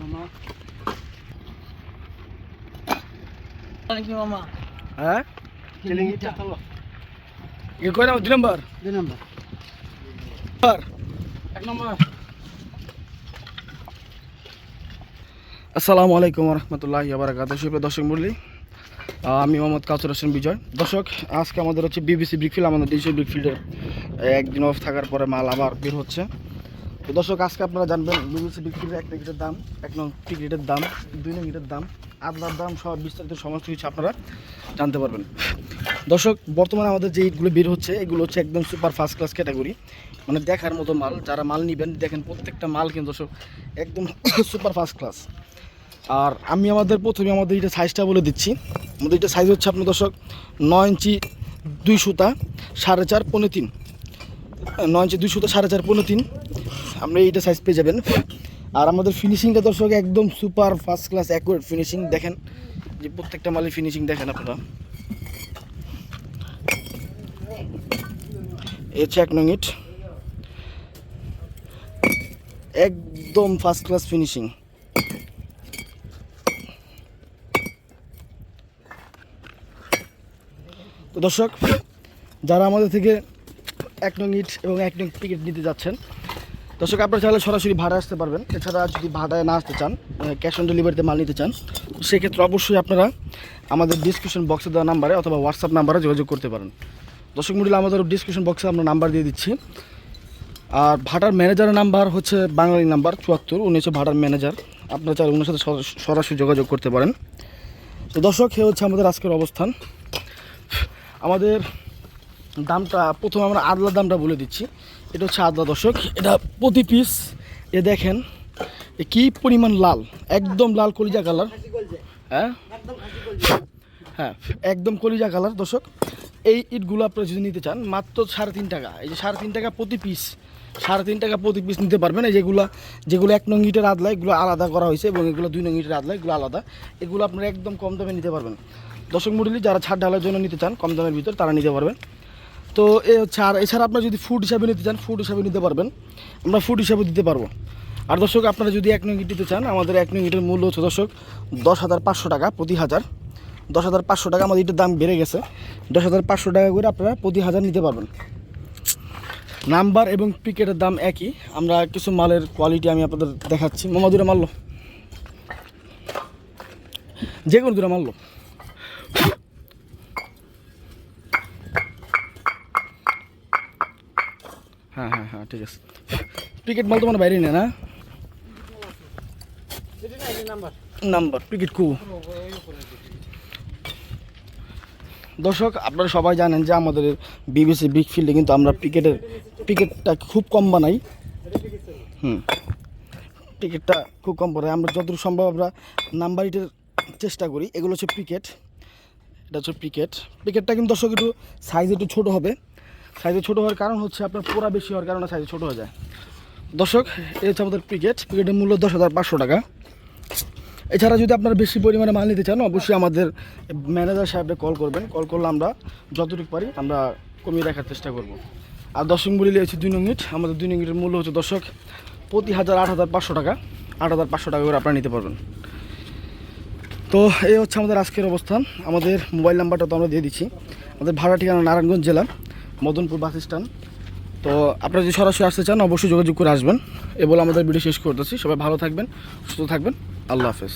মামা। কি মামা। হ্যাঁ? কিলিংটা চলো এ কয় নাম্বার দুই নাম্বার? দুই নম্বর। নাম্বার? এক নম্বর। আসসালামু আলাইকুম রহমতুল্লাহ বারাকাত সুপ্রিয় দর্শক আহ, আমি মোহাম্মদ কাসুর হোসেন বিজয়। দর্শক আজকে আমাদের হচ্ছে বিবিসি ব্রিকফিল্ড আমাদের ডিজিটাল ব্রিকফিল্ডে একদিন অফ থাকার পরে মাল আবার বের হচ্ছে। তো দর্শক, আজকে আপনারা জানবেন বিবিসি ব্রিকফিল্ডের এক টিকিটের দাম, এক নং টিকিটের দাম, দুই নং দাম, আদলার দাম সব বিস্তারিত সমস্ত কিছু আপনারা জানতে পারবেন। দর্শক, বর্তমানে আমাদের যে ইটগুলো বের হচ্ছে, এগুলো হচ্ছে একদম সুপার ফার্স্ট ক্লাস ক্যাটাগরি মানে দেখার মতো মাল, যারা মাল নেবেন, দেখেন প্রত্যেকটা মাল কিন্তু দর্শক একদম সুপার ফার্স্ট ক্লাস আর আমি আমাদের প্রথমে আমাদের এটা সাইজটা বলে দিচ্ছি। আমাদের এটা সাইজ হচ্ছে আপনার দর্শক নয় ইঞ্চি দুই সুতা, সাড়ে চার পৌনে তিন। নয় ইঞ্চি দুই সুতা, সাড়ে চার পৌনে তিন। আপনি এইটা সাইজ পেয়ে যাবেন। আর আমাদের ফিনিশিংটা দর্শক একদম super first class accurate finishing দেখেন। যে প্রত্যেকটা মালের ফিনিশিং দেখেন আপনারা। এ হচ্ছে এক নং ইট একদম ফার্স্ট ক্লাস ফিনিশিং তো দর্শক, যারা আমাদের থেকে এক নং ইট এবং এক নং টিকিট নিতে যাচ্ছেন দর্শক, আপনারা চাইলে সরাসরি ভাড়া আসতে পারবেন। এছাড়া যদি ভাড়ায় না আসতে চান ক্যাশ অন ডেলিভারিতে মাল নিতে চান, সেক্ষেত্রে অবশ্যই আপনারা আমাদের ডিসক্রিপশন বক্সে দেওয়া নাম্বারে অথবা হোয়াটসঅ্যাপ নাম্বারে যোগাযোগ করতে পারেন। দর্শক মূল্য আমাদের ডিসক্রিপশন বক্সে আমরা নাম্বার দিয়ে দিচ্ছি। আর ভাটার ম্যানেজারের নাম্বার হচ্ছে বাঙালি নাম্বার চুয়াত্তর, উনি হচ্ছে ভাটার ম্যানেজার আপনারা চাইলে ওনার সাথে সরাস- সরাসরি যোগাযোগ করতে পারেন। তো দর্শক, এ হচ্ছে আমাদের আজকের অবস্থান। আমাদের দামটা, প্রথমে আমরা আদলার দামটা বলে দিচ্ছি। এটা হচ্ছে আদলা দর্শক এটা প্রতি পিস এ দেখেন কী পরিমাণ লাল, একদম লাল কলিজা কালার। হ্যাঁ? হ্যাঁ একদম কলিজা কালার দর্শক এই ইটগুলো আপনারা যদি নিতে চান, মাত্র সাড়ে তিন টাকা। এই যে সাড়ে তিন টাকা প্রতি পিস সাড়ে তিন টাকা প্রতি পিস নিতে পারবেন। এই যেগুলো যেগুলো এক নং ইটের আদলা, এগুলো আলাদা করা হয়েছে এবং এগুলো দুই নং ইটের আদলা, এগুলো আলাদা। এগুলো আপনারা একদম কম দামে নিতে পারবেন। দর্শক মন্ডলী, যারা ছাড় ঢালার জন্য নিতে চান, কম দামের ভিতর তারা নিতে পারবেন। তো এ হচ্ছে, আর এছাড়া আপনারা যদি ফুড হিসাবে নিতে চান ফুড হিসাবে নিতে পারবেন। আমরা ফুড হিসাবে দিতে পারব। আর দর্শক, আপনারা যদি এক ইট নিতে চান, আমাদের এক ইটের মূল্য হচ্ছে দর্শক দশ হাজার পাঁচশো টাকা প্রতি হাজার। দশ হাজার পাঁচশো টাকা আমাদের ইটের দাম বেড়ে গেছে। দশ হাজার পাঁচশো টাকা করে আপনারা প্রতি হাজার নিতে পারবেন। নাম্বার এবং পিকেটের দাম একই। আমরা কিছু মালের কোয়ালিটি আমি আপনাদের দেখাচ্ছি। মামা দূরে মারলো। যে কোনো দূরে মারলো। হ্যাঁ হ্যাঁ হ্যাঁ ঠিক আছে। পিকেট মাল তোমার বাইরে না? নাম্বার পিকেট কু দর্শক, আপনারা সবাই জানেন যে আমাদের বিবিসি বিগ ফিল্ডে কিন্তু আমরা পিকেটের পিকেটটা খুব কম বানাই। হুম। টিকিটটা খুব কম বানাই। আমরা যতটুকু সম্ভব আমরা নাম্বার ইটের চেষ্টা করি। এগুলো হচ্ছে পিকেট। এটা হচ্ছে পিকেট। পিকেটটা কিন্তু দর্শক একটু সাইজ একটু ছোটো হবে। সাইজে ছোটো হওয়ার কারণ হচ্ছে আপনার পোড়া বেশি হওয়ার কারণে সাইজে ছোটো হয়ে যায়। দর্শক, এই হচ্ছে আমাদের পিকেট পিকেটের মূল্য দশ হাজার পাঁচশো টাকা। এছাড়া যদি আপনারা বেশি পরিমাণে মাল নিতে চান, অবশ্যই আমাদের ম্যানেজার সাহেবকে কল করবেন। কল করলে আমরা যতটুকু পারি আমরা কমিয়ে রাখার চেষ্টা করব। আর দশক মূল্য হচ্ছে দুই ইট। আমাদের দুই ইটের মূল্য হচ্ছে দর্শক, প্রতি হাজার আট হাজার পাঁচশো টাকা। আট হাজার পাঁচশো টাকা করে আপনারা নিতে পারবেন। তো এই হচ্ছে আমাদের আজকের অবস্থান। আমাদের মোবাইল নাম্বারটা তো আমরা দিয়ে দিচ্ছি। আমাদের ভাড়া ঠিকানা নারায়ণগঞ্জ জেলা। Madanpur bus stand. তো আপনারা যদি সরাসরি আসতে চান, অবশ্যই যোগাযোগ করে আসবেন। এ বলে আমাদের ভিডিও শেষ করতেছি। সবাই ভালো থাকবেন, সুস্থ থাকবেন। আল্লাহ হাফেজ।